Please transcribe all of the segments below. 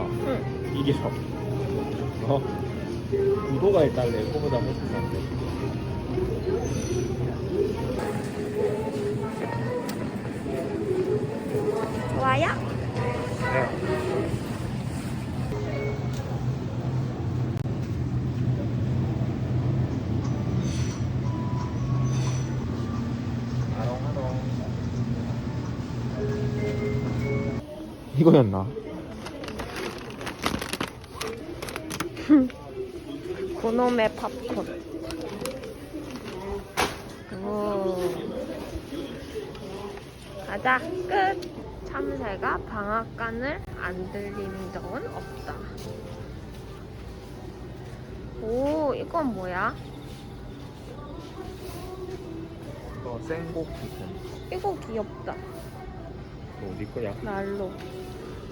더 훨씬 낫다 응. 이게 더 어? 구도가 일단 레고보다 훨씬 낫대 좋아요? 네. 아롱아롱. 이거였나? 고놈의 팝콘. 오. 가자, 끝! 참새가 방앗간을 안 들린 적은 없다. 오, 이건 뭐야? 이거 생고기. 이거 귀엽다. 어디 거야? 난로.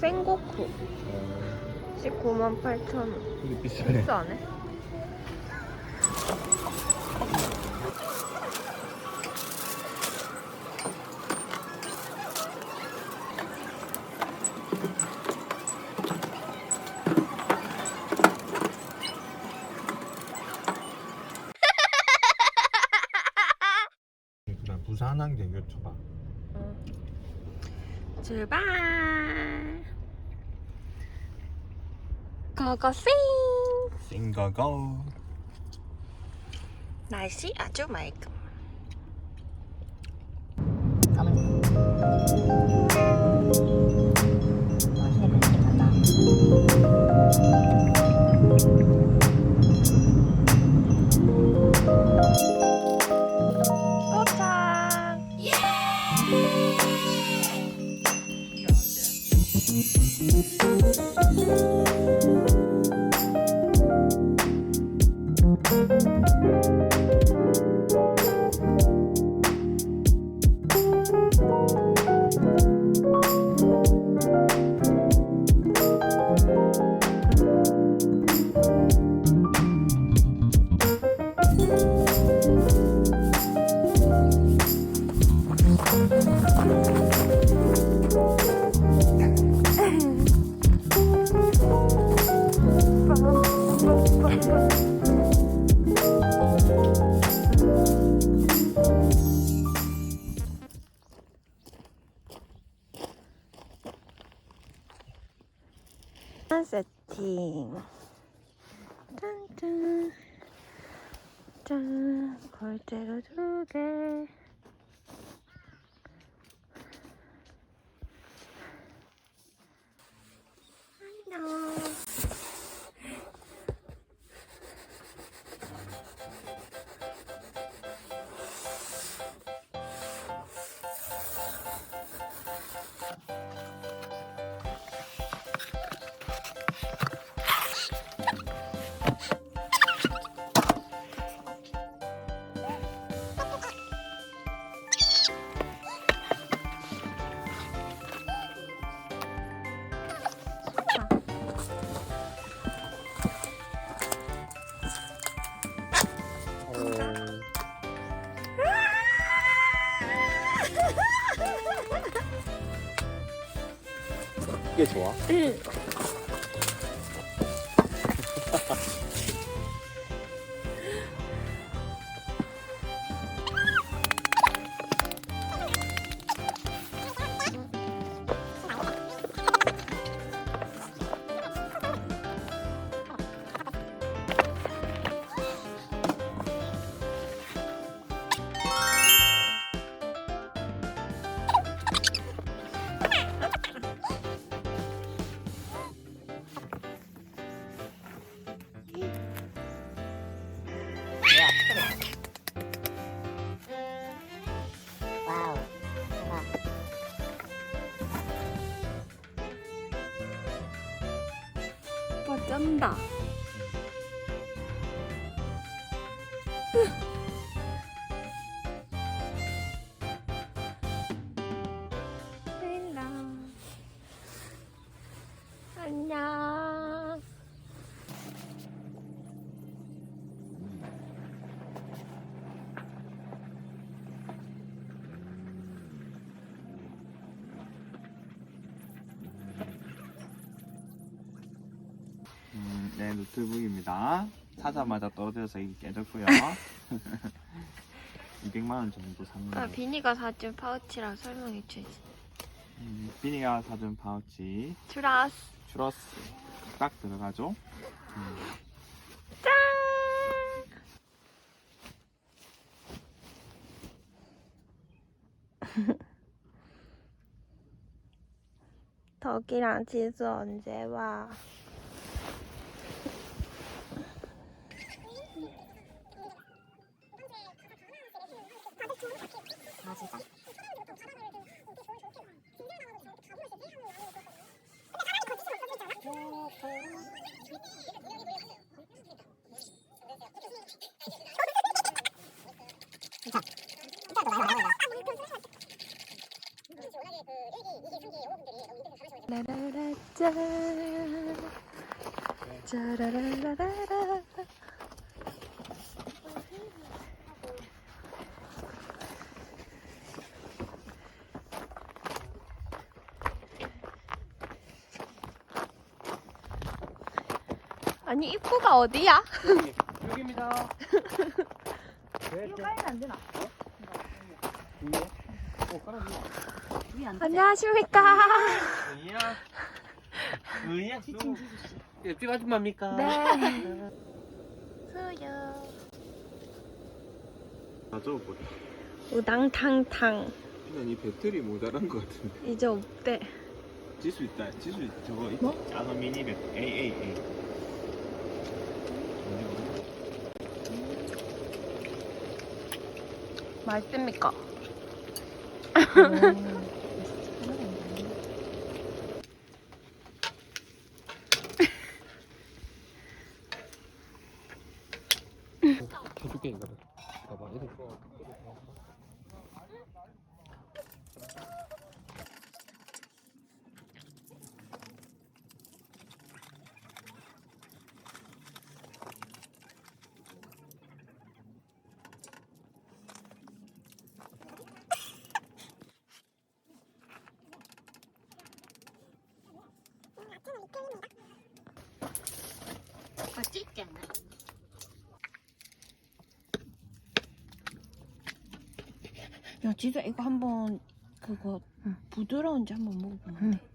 생고쿠. 어, 19만 8천 원. 이게 비싸네. 비싸네. 싱가고. 날씨 아주 맑음. 짠. 골대로 두 개. 좋아? 응. 쩐다. 사자마자 떨어져서 이게 깨졌고요. 200만 원 정도 샀는데 아, 비니가 사준 파우치라 설명해 주지. 음, 비니가 사준 파우치 추라스. 추러스 딱 들어가죠. 음, 짠! 덕이랑 지수 언제 와? 아 진짜? 라라라 짠. 짜라라라라 아니 입구가 어디야? 여기입니다. 이거 깔면 안 되나? 위에? 어, 깔아줘. 위에 안 돼. 안녕하십니까? 의야. 의야. 옆집 아줌마입니까? 네. 수요. 가져버려. 우당탕탕. 그냥 이 배터리 모자란 것 같은데. 이제 없대. 지수 있다. 지수 저거 있 뭐? 작은 미니백 AAA. 맛있습니까? 같이 있지 않나? 야, 지수 이거 한번 그거 부드러운지 한번. 응. 깊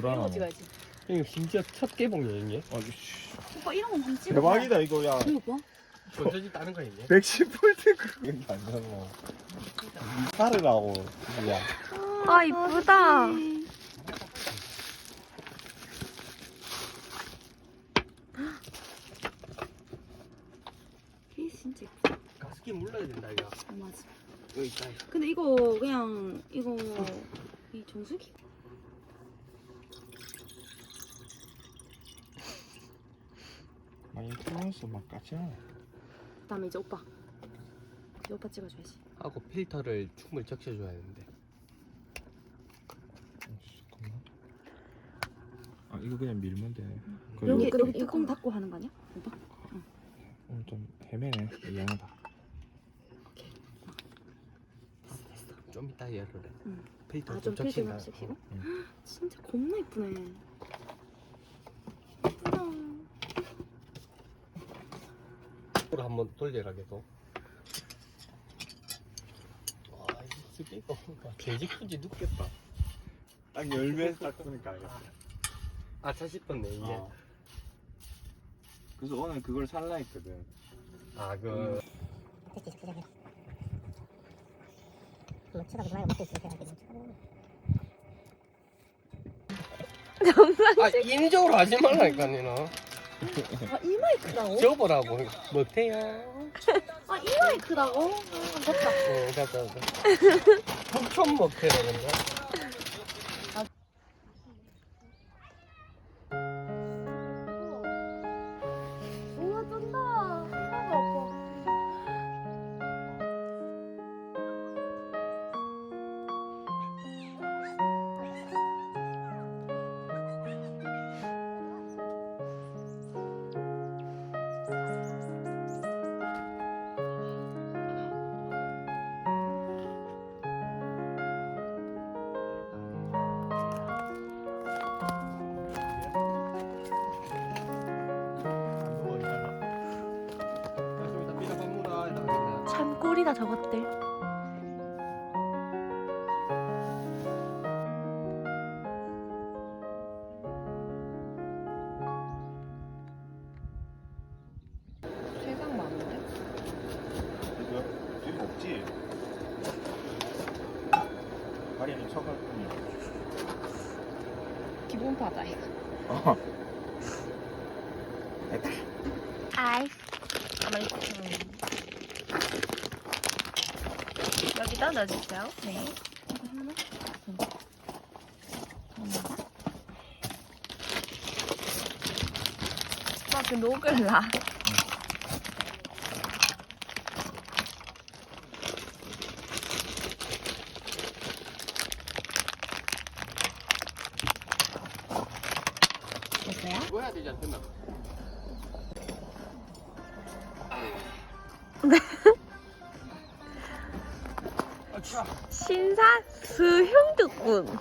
겁나 이거 불안하네. 찍어야지. 이거 심지어 첫 개봉 여행이야? 아니 오빠 이런 건 한번 찍어. 대박이다 이거 야. 이거 봐. 전자지 다른 거 있네. 110V 그게 안 되노. 이사를 하고 야. 아, 이쁘다. 진짜 물러야 된다 이거. 아, 맞아. 여기 있다. 근데 이거 그냥 이거 이 정수기? 틀어서 막 까지 않아. 그다음에 이제 오빠. 이제 오빠 찍어줘야지. 하고 필터를 충분히 적셔줘야 되는데. 어, 잠깐만. 아 이거 그냥 밀면 돼. 그 여기 여기 뚜껑 닫고 하는 거 아니야? 오빠? 어, 좀 헤매네. 미안하다. 좀 이따 열을 해. 응. 필터 아, 좀좀 적신다. 필터만 적시고? 어, 응. 진짜 겁나 이쁘네. 이쁘다. 으로 한번 돌려라 계속. 와, 이 스피커 개지푼지 눕겠다. 딱 열면서 딱 보니까 알겠어. 아차 싶었네 이게. 어. 그래서 오늘 그걸 살라 했거든. 아 그. 됐지 쳐다보지 말고 먹고 있으니까 계속 쳐다보고 아 인위적으로 하지 말라니까 니는. 아, 이 마이크라고? 접으라고 못해요. 아, 이 마이크라고? 아, 됐다. 네, 됐다, 됐다. 흑촌 못해라는데. 참 꿀이다 저것들. 세상 많은데? 이거 지금 없지. 다리는 쳐갈 뿐이야. 기본파다 이거. 어. 아이. 가만히 있어. 여기다 넣어주세요. 네. 아, 그 녹을라. 됐어요? 이거 해야 되지 않겠나? 수 흉득군.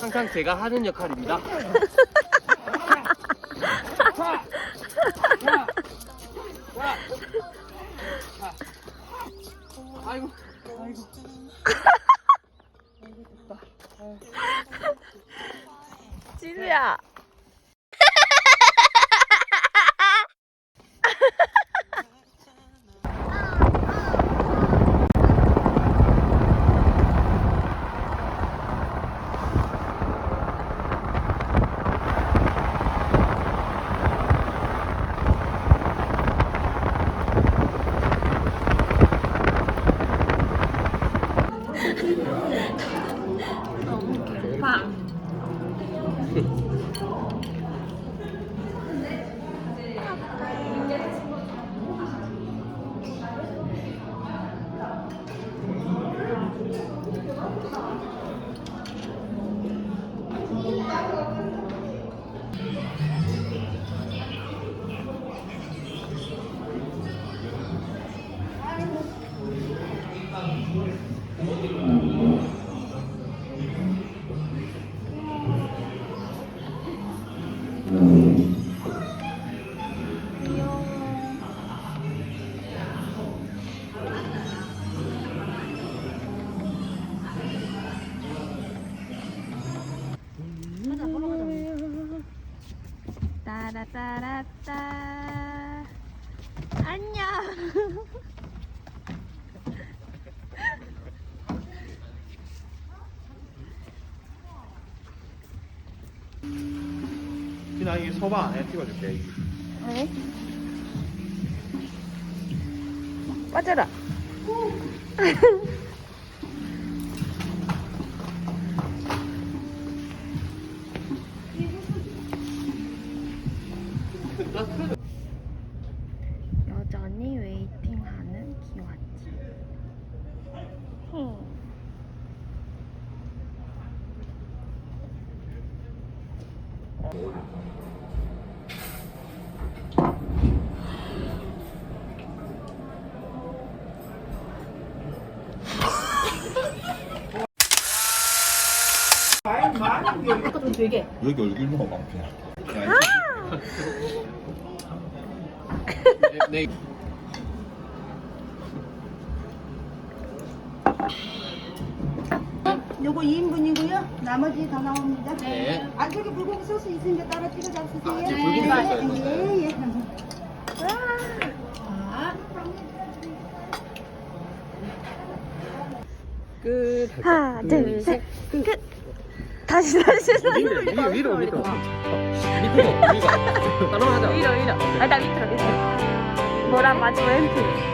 항상 제가 하는 역할입니다. 아이고, 아이고. 지루야. 따라따라따. 안녕. 그냥 이게 소바 안에 찍어줄게. 네. 빠져라. 여기 얼굴만 많구나. 요거 2인분이고요. 나머지 다 나옵니다. 네. 안쪽에 불고기 소스 있으니까 따로 찍어 잡수세요. 아, 불고기 소스. 예, 예. 하나, 둘, 셋, 끝. 다시 다시 다시. 위로 위로 위로 밑으로 위가 따라하자 위로 위로. 아나 밑으로 밑으로. 뭐라 마지막 멘트.